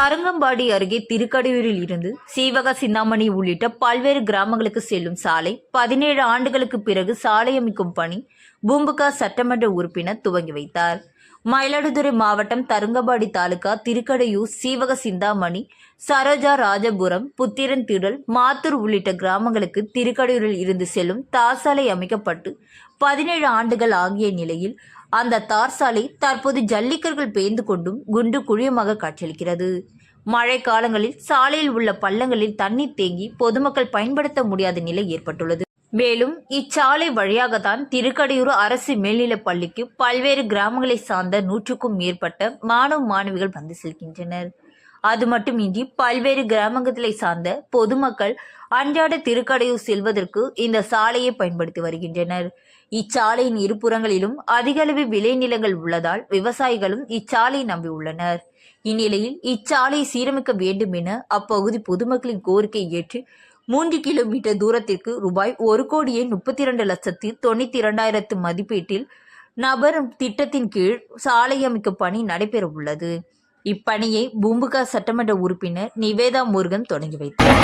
தரங்கம்பாடி அருகே திருக்கடையூரில் இருந்து சீவக சிந்தாமணி உள்ளிட்ட பல்வேறு கிராமங்களுக்கு செல்லும் சாலை பதினேழு ஆண்டுகளுக்கு பிறகு சாலை அமைக்கும் பணி பூம்புகா சட்டமன்ற உறுப்பினர் துவங்கி வைத்தார். மயிலாடுதுறை மாவட்டம் தருங்கபாடி தாலுகா திருக்கடையூர் சீவக சிந்தாமணி சரோஜா ராஜபுரம் புத்திரன் திடல் மாத்தூர் உள்ளிட்ட கிராமங்களுக்கு திருக்கடையூரில் இருந்து செல்லும் தார் சாலை அமைக்கப்பட்டு பதினேழு ஆண்டுகள் ஆகிய நிலையில் அந்த தார் சாலை தற்போது ஜல்லிக்கர்கள் பேய்ந்து கொண்டும் குண்டு குழியமாக காட்சியளிக்கிறது. மழை காலங்களில் சாலையில் உள்ள பள்ளங்களில் தண்ணீர் தேங்கி பொதுமக்கள் பயன்படுத்த முடியாத நிலை ஏற்பட்டுள்ளது. மேலும் இச்சாலை வழியாகத்தான் திருக்கடையூர் அரசு மேல்நிலைப் பள்ளிக்கு பல்வேறு கிராமங்களை சார்ந்த நூற்றுக்கும் மேற்பட்ட மாணவ மாணவிகள் வந்து செல்கின்றனர். அது மட்டுமின்றி பல்வேறு கிராமங்களை சார்ந்த பொதுமக்கள் அன்றாட திருக்கடையூர் செல்வதற்கு இந்த சாலையை பயன்படுத்தி வருகின்றனர். இச்சாலையின் இருபுறங்களிலும் அதிகளவு விளைநிலங்கள் உள்ளதால் விவசாயிகளும் இச்சாலையை நம்பியுள்ளனர். இந்நிலையில் இச்சாலையை சீரமைக்க வேண்டும் என அப்பகுதி பொதுமக்களின் கோரிக்கை ஏற்று மூன்று கிலோமீட்டர் தூரத்திற்கு ரூபாய் ஒரு கோடியே முப்பத்தி இரண்டு லட்சத்தி தொண்ணூத்தி இரண்டாயிரத்து மதிப்பீட்டில் நபர் திட்டத்தின் கீழ் சாலை அமைக்கும் பணி நடைபெற உள்ளது இப்பணியை பூம்புகா சட்டமன்ற உறுப்பினர் நிவேதா முருகன் தொடங்கி வைத்தார்.